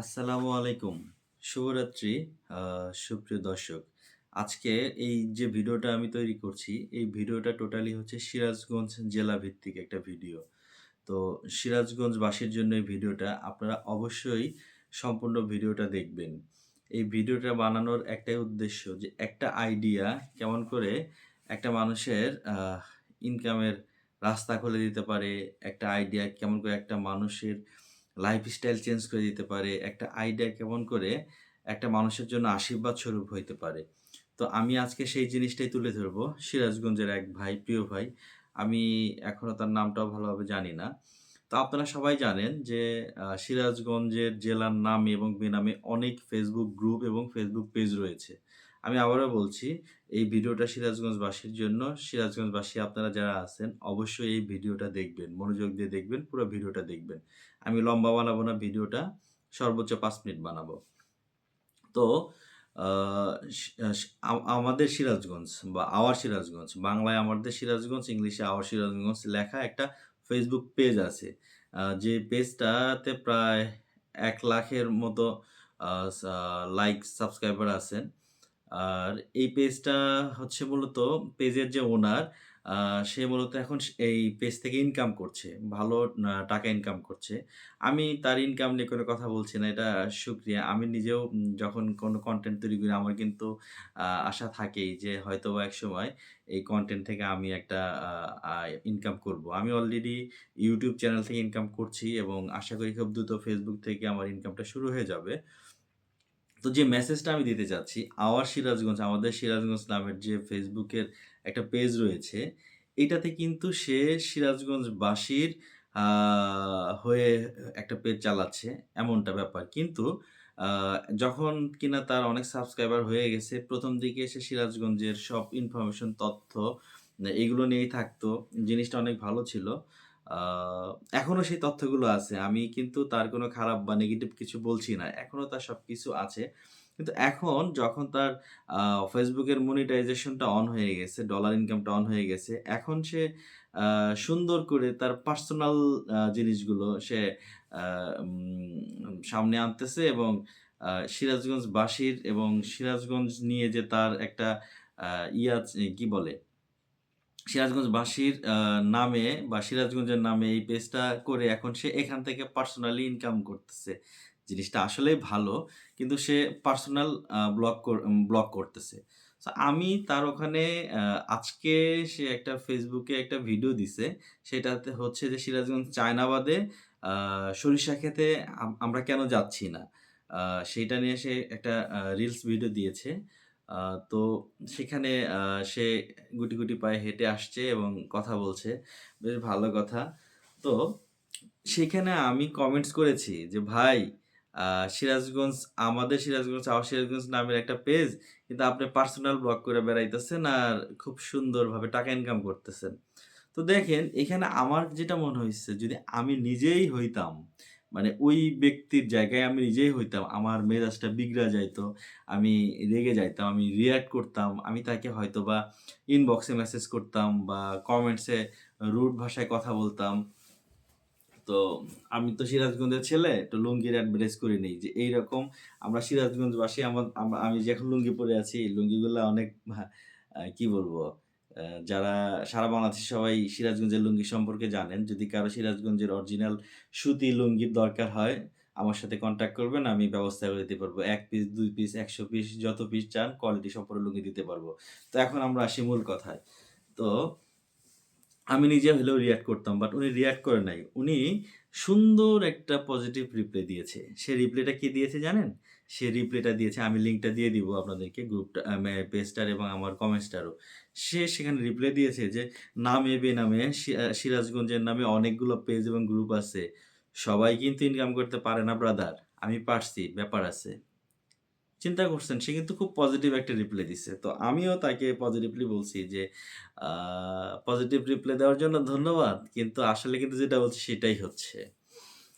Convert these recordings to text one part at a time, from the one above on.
আসসালামু আলাইকুম। শুভরাত্রি সুপ্রিয় দর্শক। আজকে এই যে ভিডিওটা আমি তৈরি করছি, এই ভিডিওটা টোটালি হচ্ছে সিরাজগঞ্জ জেলা ভিত্তিক একটা ভিডিও। তো সিরাজগঞ্জ সিরাজগঞ্জবাসীর জন্য এই ভিডিওটা আপনারা অবশ্যই সম্পূর্ণ ভিডিওটা দেখবেন। এই ভিডিওটা বানানোর একটাই উদ্দেশ্য যে একটা আইডিয়া কেমন করে একটা মানুষের ইনকামের রাস্তা খুলে দিতে পারে, একটা আইডিয়া কেমন করে একটা মানুষের লাইফস্টাইল চেঞ্জ করে দিতে পারে, একটা আইডিয়া কেমন করে একটা মানুষের জন্য আশীর্বাদ স্বরূপ হইতে পারে। তো আমি আজকে সেই জিনিসটাই তুলে ধরবো। সিরাজগঞ্জের এক ভাই, প্রিয় ভাই। আমি এখনও তার নামটাও ভালোভাবে জানি না। তো আপনারা সবাই জানেন যে সিরাজগঞ্জের জেলার নামে এবং বেনামে অনেক ফেসবুক গ্রুপ এবং ফেসবুক পেজ রয়েছে। আমি আবারও বলছি, এই ভিডিওটা সিরাজগঞ্জবাসীর জন্য। সিরাজগঞ্জবাসী আপনারা যারা আছেন অবশ্যই এই ভিডিওটা দেখবেন। মনোযোগ দিয়ে দেখবেন, পুরো ভিডিওটা দেখবেন। আমি লম্বা বানাবো না ভিডিওটা, সর্বোচ্চ পাঁচ মিনিট বানাবো। তো আমাদের সিরাজগঞ্জ বা আওয়ার সিরাজগঞ্জ, বাংলায় আমাদের সিরাজগঞ্জ, ইংলিশে আওয়ার সিরাজগঞ্জ লেখা একটা ফেসবুক পেজ আছে। যে পেজটাতে প্রায় এক লাখের মতো লাইক, সাবস্ক্রাইবার আছেন। আর এই পেজটা হচ্ছে মূলত পেজের যে ওনার সে মূলত এখন এই পেজ থেকে ইনকাম করছে। ভালো টাকা ইনকাম করছে। আমি তার ইনকাম নিয়ে কোনো কথা বলছি না। এটা শুকরিয়া। আমি নিজেও যখন কোনো কন্টেন্ট তৈরি করি, আমার কিন্তু আশা থাকেই যে হয়তো এক সময় এই কন্টেন্ট থেকে আমি একটা ইনকাম করব। আমি অলরেডি ইউটিউব চ্যানেল থেকে ইনকাম করছি এবং আশা করি খুব দ্রুত ফেসবুক থেকে আমার ইনকামটা শুরু হয়ে যাবে। তো যে মেসেজটা আমি দিতে চাচ্ছি, আওয়ার সিরাজগঞ্জ, আমাদের সিরাজগঞ্জ নামের যে ফেসবুকের একটা পেজ রয়েছে, এটাতে কিন্তু সে সিরাজগঞ্জবাসীর আ হয়ে একটা পেজ চালাচ্ছে, এমনটা ব্যাপার। কিন্তু যখন কিনা তার অনেক সাবস্ক্রাইবার হয়ে গেছে, প্রথম দিকে সে সিরাজগঞ্জের সব ইনফরমেশন, তথ্য এগুলো নিয়েই থাকতো। জিনিসটা অনেক ভালো ছিল। এখনও সেই তথ্যগুলো আছে। আমি কিন্তু তার কোনো খারাপ বা নেগেটিভ কিছু বলছি না। এখনও তার সবকিছু আছে। কিন্তু এখন যখন তার ফেসবুকের মনিটাইজেশনটা অন হয়ে গেছে, ডলার ইনকামটা অন হয়ে গেছে, এখন সে সুন্দর করে তার পার্সোনাল জিনিসগুলো সে সামনে আনতেছে এবং সিরাজগঞ্জবাসীর এবং সিরাজগঞ্জ নিয়ে যে তার একটা ইয়ে কি বলে? সিরাজগঞ্জবাসীর নামে বা সিরাজগঞ্জের নামে এই পেজটা করে এখন সে এখান থেকে পার্সোনালি ইনকাম করতেছে। জিনিসটা আসলেই ভালো। কিন্তু সে পার্সোনাল ব্লগ ব্লগ করতেছে। আমি তার ওখানে আজকে সে একটা ফেসবুকে একটা ভিডিও দিছে। সেটাতে হচ্ছে যে সিরাজগঞ্জ চায়নাবাদে সরিষা আম, আমরা কেন যাচ্ছি না? আ সেইটা নিয়ে সে একটা রিলস ভিডিও দিয়েছে। তো সেখানে সে গুটি, গুটি পায়ে হেঁটে আসছে এবং কথা বলছে। বেশ ভালো কথা। তো সেখানে আমি কমেন্টস করেছি যে, "ভাই সিরাজগঞ্জ আমাদের সিরাজগঞ্জ, আওয়ার সিরাজগঞ্জ নামের একটা পেজ। কিন্তু আপনি পার্সোনাল ব্লগ করে বেড়াইতেছেন আর খুব সুন্দরভাবে টাকা ইনকাম করতেছেন।" তো দেখেন এখানে আমার যেটা মনে হইছে যদি আমি নিজেই হইতাম, মানে ওই ব্যক্তির জায়গায় আমি নিজেই হইতাম, আমার মেজাজটা বিগড়া যাইতো। আমি রেগে যাইতাম, আমি রিঅ্যাক্ট করতাম। আমি তাকে হয়তো বা ইনবক্সে মেসেজ করতাম বা কমেন্টসে রুট ভাষায় কথা বলতাম। তো আমি তো সিরাজগঞ্জের ছেলে, তো লুঙ্গির এডভার্টাইজ করে নিই যে এইরকম আমরা সিরাজগঞ্জবাসী আমা আমা যে এখন লুঙ্গি পরে আছি, লুঙ্গিগুলা অনেক কি বলব? যারা সারা বাংলাদেশে সবাই সিরাজগঞ্জের লুঙ্গি সম্পর্কে জানেন। যদি কারও সিরাজগঞ্জের অরিজিনাল সুতি লুঙ্গির দরকার হয়, আমার সাথে কন্ট্যাক্ট করবেন। আমি ব্যবস্থা করে দিতে পারব। এক পিস, দুই পিস, ১০০ পিস যত পিস চান কোয়ালিটি সম্পন্ন লুঙ্গি দিতে পারব। তো এখন আমরা আসি মূল কথায়। তো আমি নিজে হলেও রিঅ্যাক্ট করতাম। বাট উনি রিঅ্যাক্ট করে নাই। উনি সুন্দর একটা পজিটিভ রিপ্লাই দিয়েছে। সে রিপ্লাইটা কি দিয়েছে জানেন? সে রিপ্লাইটা দিয়েছে আমি লিঙ্কটা দিয়ে দিব আপনাদেরকে গ্রুপটা পেজটার এবং আমার কমেন্টসটারও। সে সেখানে রিপ্লাই দিয়েছে যে, নাম এ নামে সিরাজগঞ্জের নামে অনেকগুলো পেজ এবং গ্রুপ আছে। সবাই কিন্তু ইনকাম করতে পারে না ব্রাদার। আমি পারছি, ব্যাপার আছে।" চিন্তা করছেন? সে কিন্তু খুব পজিটিভ একটা রিপ্লাই দিছে। তো আমিও তাকে পজিটিভলি বলছি যে, পজিটিভ রিপ্লাই দেওয়ার জন্য ধন্যবাদ। কিন্তু আসলে কিন্তু যেটা বলছি সেটাই হচ্ছে।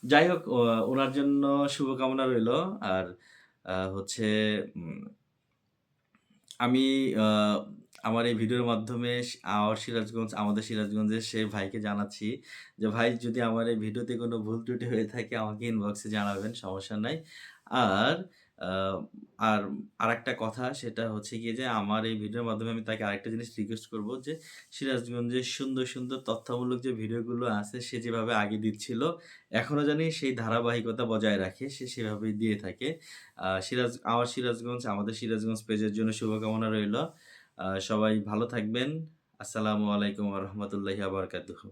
যাই হোক ও উনার জন্য শুভকামনা রইল। আর হচ্ছে আমি আমার এই ভিডিওর মাধ্যমে আমার সিরাজগঞ্জ আমাদের সিরাজগঞ্জের সে ভাইকে জানাচ্ছি যে, ভাই যদি আমার এই ভিডিওতে কোনো ভুল ত্রুটি হয়ে থাকে আমাকে ইনবক্সে জানাবেন, সমস্যা নাই। আর আর আরেকটা কথা সেটা হচ্ছে গিয়ে যে, আমার এই ভিডিওর মাধ্যমে আমি তাকে আরেকটা জিনিস রিকোয়েস্ট করব যে, সিরাজগঞ্জের সুন্দর, সুন্দর তথ্যমূলক যে ভিডিওগুলো আছে সে যেভাবে আগে দিচ্ছিল, এখনও জানি সেই ধারাবাহিকতা বজায় রাখে। সে সেভাবেই দিয়ে থাকে। সিরাজ আমার সিরাজগঞ্জ আমাদের সিরাজগঞ্জ পেজের জন্য শুভকামনা রইল। সবাই ভালো থাকবেন। আসসালামু আলাইকুম রাহমাতুল্লাহি ওয়া বারাকাতুহু।